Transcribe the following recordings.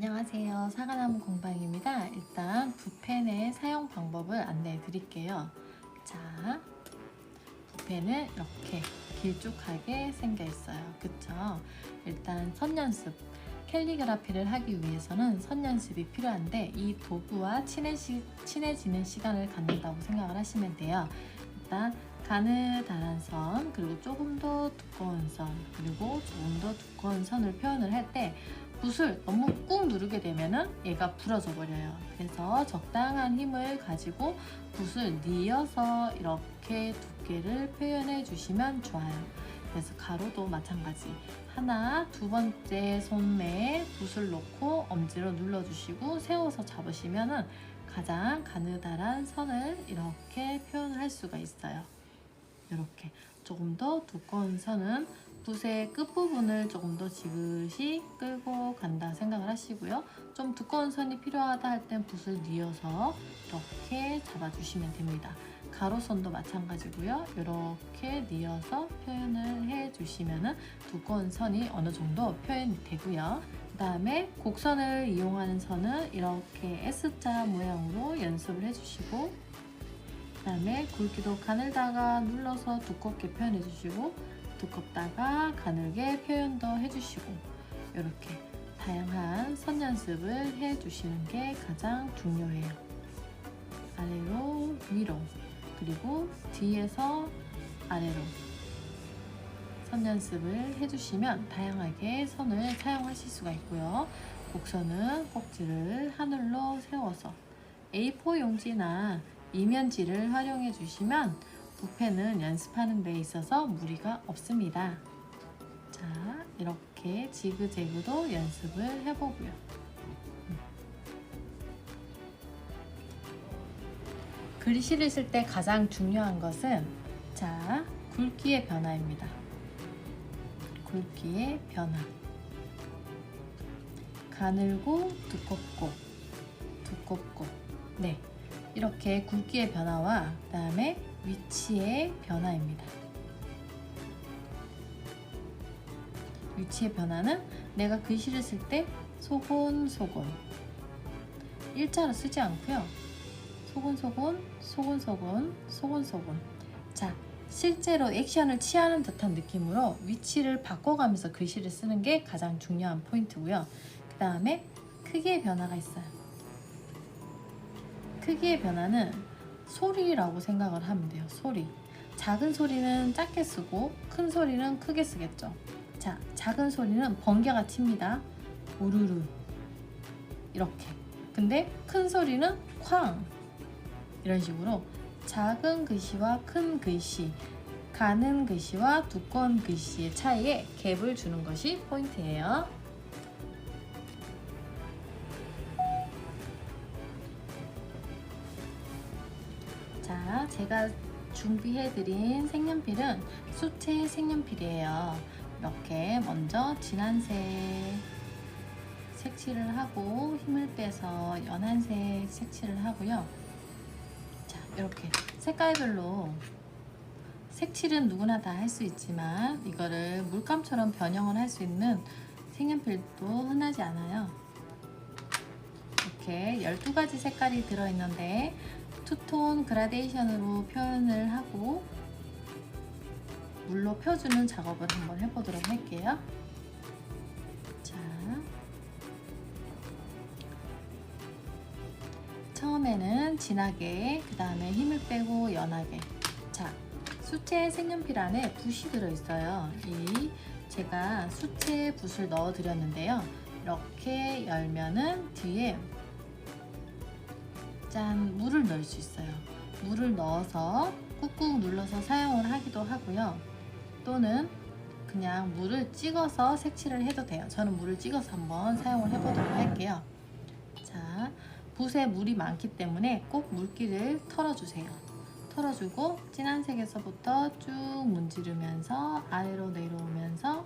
안녕하세요. 사과나무 공방입니다. 일단 붓펜의 사용 방법을 안내해 드릴게요. 자, 붓펜은 이렇게 길쭉하게 생겨 있어요. 그쵸? 일단 선연습, 캘리그라피를 하기 위해서는 선연습이 필요한데 이 도구와 친해지, 친해지는 시간을 갖는다고 생각을 하시면 돼요. 일단 가느다란 선, 그리고 조금 더 두꺼운 선, 그리고 조금 더 두꺼운 선을 표현을 할때 붓을 너무 꾹 누르게 되면은 얘가 부러져 버려요. 그래서 적당한 힘을 가지고 붓을 뉘어서 이렇게 두께를 표현해 주시면 좋아요. 그래서 가로도 마찬가지. 하나, 두 번째 손에 붓을 놓고 엄지로 눌러주시고 세워서 잡으시면은 가장 가느다란 선을 이렇게 표현을 할 수가 있어요. 이렇게 조금 더 두꺼운 선은 붓의 끝부분을 조금 더 지그시 끌고 간다 생각을 하시고요. 좀 두꺼운 선이 필요하다 할 땐 붓을 뉘어서 이렇게 잡아주시면 됩니다. 가로선도 마찬가지고요. 이렇게 뉘어서 표현을 해주시면 두꺼운 선이 어느 정도 표현이 되고요. 그 다음에 곡선을 이용하는 선은 이렇게 S자 모양으로 연습을 해주시고 그 다음에 굵기도 가늘다가 눌러서 두껍게 표현해 주시고 두껍다가 가늘게 표현도 해주시고 이렇게 다양한 선 연습을 해주시는 게 가장 중요해요. 아래로 위로 그리고 뒤에서 아래로 선 연습을 해주시면 다양하게 선을 사용하실 수가 있고요. 곡선은 꼭지를 하늘로 세워서 A4 용지나 이면지를 활용해 주시면 붓펜은 연습하는 데 있어서 무리가 없습니다. 자, 이렇게 지그재그도 연습을 해보고요. 글씨를 쓸 때 가장 중요한 것은 자, 굵기의 변화입니다. 굵기의 변화. 가늘고 두껍고 두껍고 네 이렇게 굵기의 변화와 그 다음에 위치의 변화입니다. 위치의 변화는 내가 글씨를 쓸 때 소곤소곤 일자로 쓰지 않고요. 소곤소곤, 소곤소곤, 소곤소곤. 자, 실제로 액션을 취하는 듯한 느낌으로 위치를 바꿔가면서 글씨를 쓰는 게 가장 중요한 포인트고요. 그 다음에 크기의 변화가 있어요. 크기의 변화는 소리라고 생각을 하면 돼요. 소리. 작은 소리는 작게 쓰고 큰 소리는 크게 쓰겠죠. 자, 작은 소리는 번개가 칩니다. 우르르. 이렇게. 근데 큰 소리는 쾅. 이런 식으로 작은 글씨와 큰 글씨, 가는 글씨와 두꺼운 글씨의 차이에 갭을 주는 것이 포인트예요. 제가 준비해드린 색연필은 수채 색연필이에요. 이렇게 먼저 진한색 색칠을 하고 힘을 빼서 연한색 색칠을 하고요. 자, 이렇게 색깔별로 색칠은 누구나 다 할 수 있지만 이거를 물감처럼 변형을 할 수 있는 색연필도 흔하지 않아요. 이렇게 12가지 색깔이 들어있는데 투톤 그라데이션으로 표현을 하고 물로 펴주는 작업을 한번 해보도록 할게요. 자, 처음에는 진하게, 그 다음에 힘을 빼고 연하게. 자, 수채 색연필 안에 붓이 들어있어요. 이 제가 수채 붓을 넣어 드렸는데요. 이렇게 열면은 뒤에 짠 물을 넣을 수 있어요. 물을 넣어서 꾹꾹 눌러서 사용을 하기도 하고요. 또는 그냥 물을 찍어서 색칠을 해도 돼요. 저는 물을 찍어서 한번 사용을 해보도록 할게요. 자, 붓에 물이 많기 때문에 꼭 물기를 털어주세요. 털어주고 진한 색에서부터 쭉 문지르면서 아래로 내려오면서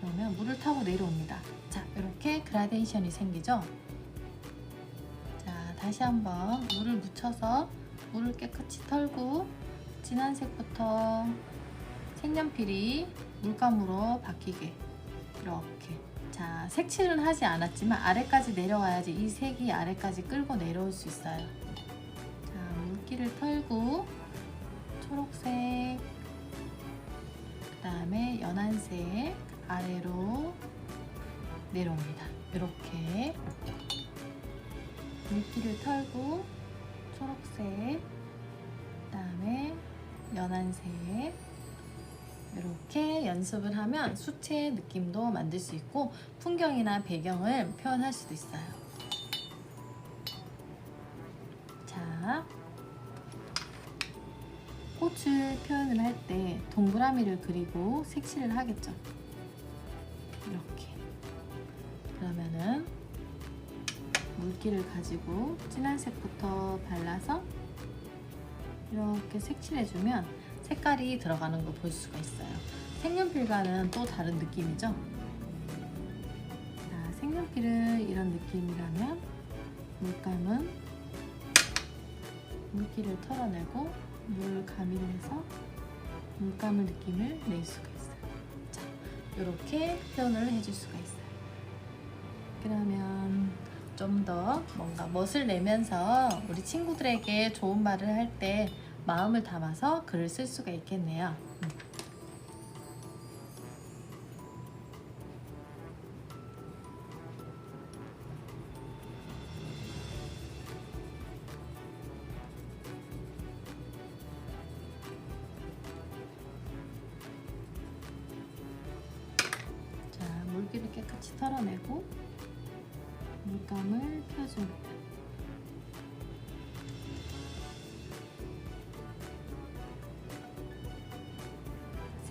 그러면 물을 타고 내려옵니다. 자, 이렇게 그라데이션이 생기죠? 자, 다시 한번 물을 묻혀서 물을 깨끗이 털고 진한 색부터 색연필이 물감으로 바뀌게 이렇게 자 자, 색칠은 하지 않았지만 아래까지 내려와야지 이 색이 아래까지 끌고 내려올 수 있어요. 자, 물기를 털고 초록색, 그 다음에 연한색 아래로 내려옵니다. 이렇게 물기를 털고 초록색, 그 다음에 연한색 이렇게 연습을 하면 수채의 느낌도 만들 수 있고 풍경이나 배경을 표현할 수도 있어요. 자, 꽃을 표현을 할 때 동그라미를 그리고 색칠을 하겠죠. 이렇게. 그러면은 물기를 가지고 진한 색부터 발라서 이렇게 색칠해주면 색깔이 들어가는 걸 볼 수가 있어요. 색연필과는 또 다른 느낌이죠. 자, 색연필은 이런 느낌이라면 물감은 물기를 털어내고 물 가미를 해서 물감을 느낌을 낼 수가 있어요. 자, 이렇게 표현을 해줄 수가 있어요. 그러면 좀 더 뭔가 멋을 내면서 우리 친구들에게 좋은 말을 할 때 마음을 담아서 글을 쓸 수가 있겠네요.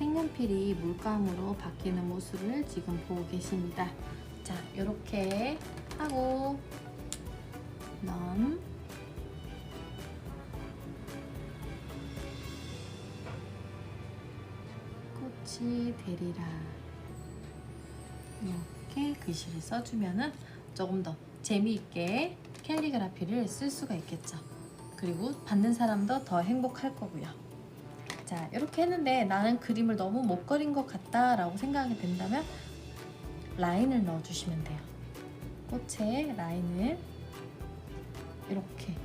색연필이 물감으로 바뀌는 모습을 지금 보고 계십니다. 자, 이렇게 하고 넌 꽃이 되리라 이렇게 글씨를 써주면은 조금 더 재미있게 캘리그라피를 쓸 수가 있겠죠. 그리고 받는 사람도 더 행복할 거고요. 자, 이렇게 했는데 나는 그림을 너무 못 그린 것 같다 라고 생각이 된다면 라인을 넣어주시면 돼요. 꽃에 라인을 이렇게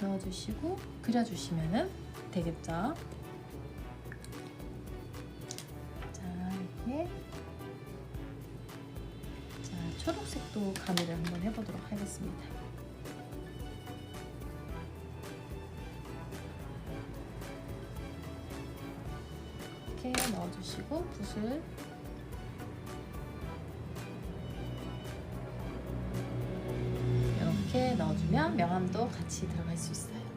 넣어주시고 그려주시면 되겠죠. 자, 이렇게 자, 초록색도 가미를 한번 해보도록 하겠습니다. 주시고 붓을 이렇게 넣어주면 명암도 같이 들어갈 수 있어요.